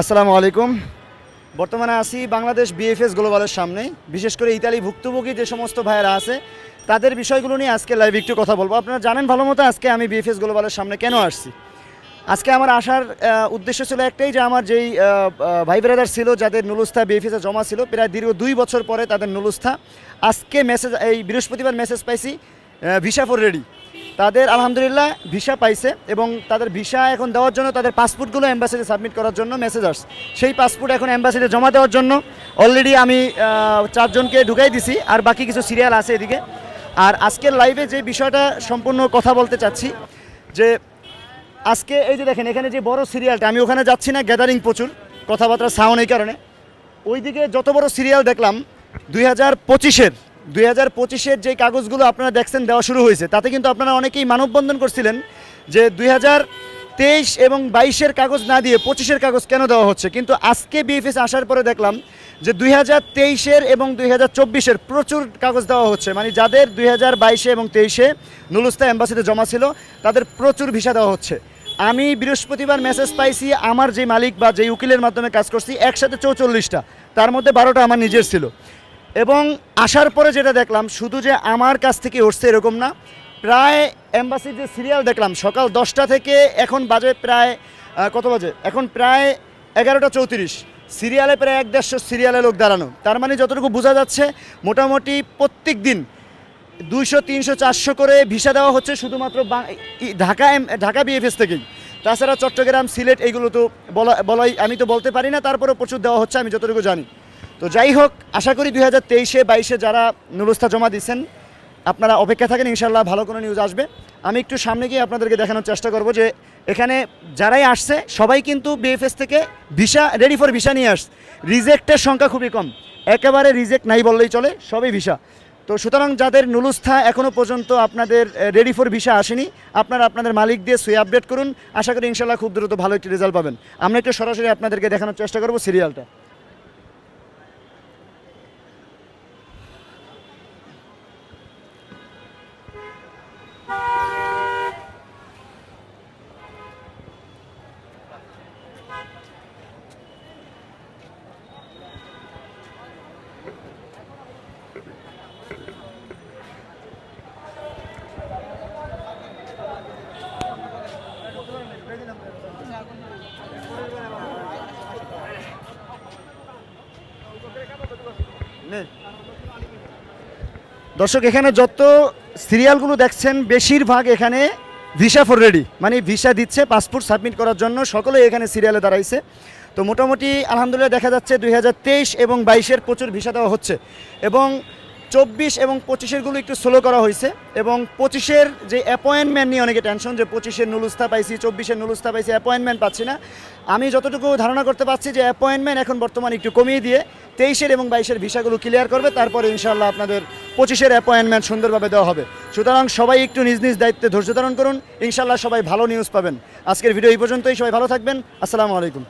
আসসালামু আলাইকুম। বর্তমানে আছি বাংলাদেশ বিএফএস গ্লোবালের সামনে। বিশেষ করে ইতালি ভুক্তভোগী যে সমস্ত ভাইয়েরা আছে, তাদের বিষয়গুলো নিয়ে আজকে লাইভ একটু কথা বলব। আপনারা জানেন ভালো মতো আজকে আমি বিএফএস গ্লোবালের সামনে কেন আসছি। আজকে আমার আসার উদ্দেশ্য ছিল একটাই যে আমার যেই ভাই ব্রাদার ছিল, যাদের নুলুস্থা বিএফএসে জমা ছিল, প্রায় দীর্ঘ দুই বছর পরে তাদের নুলুস্থা। আজকে মেসেজ এই বৃহস্পতিবার মেসেজ পাইছি ভিসা ফর রেডি তাদের, আলহামদুলিল্লাহ, ভিসা পাইছে এবং তাদের ভিসা এখন দেওয়ার জন্য তাদের পাসপোর্টগুলো অ্যাম্বাসিতে সাবমিট করার জন্য মেসেজ আসছে। সেই পাসপোর্ট এখন অ্যাম্বাসিতে জমা দেওয়ার জন্য অলরেডি আমি চারজনকে ঢুকাই দিছি, আর বাকি কিছু সিরিয়াল আছে এদিকে। আর আজকের লাইভে যে বিষয়টা সম্পূর্ণ কথা বলতে চাচ্ছি, যে আজকে এই যে দেখেন, এখানে যে বড় সিরিয়ালটা আমি ওখানে যাচ্ছি না গ্যাদারিং প্রচুর কথাবার্তা সাউন্ড এই কারণে। ওইদিকে যত বড় সিরিয়াল দেখলাম, দুই হাজার পঁচিশের দুই হাজার পঁচিশের যে কাগজগুলো আপনারা দেখছেন দেওয়া শুরু হয়েছে, তাতে কিন্তু আপনারা অনেকেই মানববন্ধন করছিলেন যে দুই হাজার তেইশ এবং বাইশের কাগজ না দিয়ে পঁচিশের কাগজ কেন দেওয়া হচ্ছে। কিন্তু আজকে বিএফএস আসার পরে দেখলাম যে দুই হাজার তেইশের এবং দুই হাজার চব্বিশের প্রচুর কাগজ দেওয়া হচ্ছে। মানে যাদের দুই হাজার বাইশে এবং তেইশে নুলুস্তা এম্বাসিতে জমা ছিল, তাদের প্রচুর ভিসা দেওয়া হচ্ছে। আমি বৃহস্পতিবার মেসেজ পাইছি, আমার যে মালিক বা যে উকিলের মাধ্যমে কাজ করছি, একসাথে চৌচল্লিশটা। তার মধ্যে বারোটা আমার নিজের ছিল। এবং আসার পরে যেটা দেখলাম, শুধু যে আমার কাছ থেকে উঠছে এরকম না, প্রায় এম্বাসির যে সিরিয়াল দেখলাম, সকাল দশটা থেকে এখন বাজে প্রায় কত বাজে? এখন প্রায় এগারোটা চৌত্রিশ। সিরিয়ালে প্রায় এক দেড়শো সিরিয়ালে লোক দাঁড়ানো। তার মানে যতটুকু বোঝা যাচ্ছে, মোটামুটি প্রত্যেক দিন দুইশো, তিনশো, চারশো করে ভিসা দেওয়া হচ্ছে শুধুমাত্র ঢাকা ঢাকা বিএফএস থেকেই। তাছাড়া চট্টগ্রাম, সিলেট, এইগুলো তো বলা বলাই আমি তো বলতে পারি না, তারপরেও প্রচুর দেওয়া হচ্ছে, আমি যতটুকু জানি। তো যাই হোক, আশা করি দুই হাজার তেইশে, বাইশে যারা নুরস্তা জমা দিচ্ছেন আপনারা অপেক্ষা থাকেন ইনশাল্লাহ ভালো কোনো নিউজ আসবে। আমি একটু সামনে গিয়ে আপনাদেরকে দেখানোর চেষ্টা করব যে এখানে যারাই আসছে, সবাই কিন্তু বিএফএস থেকে ভিসা রেডি ফর ভিসা নিয়ে আসছে। রিজেক্টের সংখ্যা খুবই কম। একেবারে রিজেক্ট নাই বললেই চলে, সবই ভিসা তো সুতরাং যাদের নুলুস্থা এখনও পর্যন্ত আপনাদের রেডি ফর ভিসা আসেনি, আপনারা আপনাদের মালিক দিয়ে সুই আপডেট করুন। আশা করি ইনশাল্লাহ খুব দ্রুত ভালো একটি রেজাল্ট পাবেন। আমরা একটু সরাসরি আপনাদেরকে দেখানোর চেষ্টা করব সিরিয়ালটা দর্শক, এখানে যত সিরিয়ালগুলো দেখছেন, বেশিরভাগ এখানে ভিসা ফর রেডি মানে ভিসা দিচ্ছে, পাসপোর্ট সাবমিট করার জন্য সকলে এখানে সিরিয়ালে দাঁড়াইছে। তো মোটামুটি আলহামদুলিল্লাহ দেখা যাচ্ছে দুই হাজার তেইশ এবং বাইশের প্রচুর ভিসা দেওয়া হচ্ছে। এবং চব্বিশ এবং পঁচিশেরগুলো একটু স্লো করা হয়েছে এবং পঁচিশের যে অ্যাপয়েন্টমেন্ট নিয়ে অনেকে টেনশন যে পঁচিশের নুলুস্তা পাইছি, চব্বিশের নুলুস্তা পাইছি অ্যাপয়েন্টমেন্ট পাচ্ছি না। আমি যতটুকু ধারণা করতে পারছি যে অ্যাপয়েন্টমেন্ট এখন বর্তমানে একটু কমিয়ে দিয়ে তেইশের এবং বাইশের ভিসাগুলো ক্লিয়ার করবে, তারপরে ইনশাল্লাহ আপনাদের পঁচিশের অ্যাপয়েন্টমেন্ট সুন্দরভাবে দেওয়া হবে। সুতরাং সবাই একটু নিজ নিজ দায়িত্বে ধৈর্য ধারণ করুন ইনশাল্লাহ সবাই ভালো নিউজ পাবেন। আজকের ভিডিও এই পর্যন্তই, সবাই ভালো থাকবেন, আসসালামু আলাইকুম।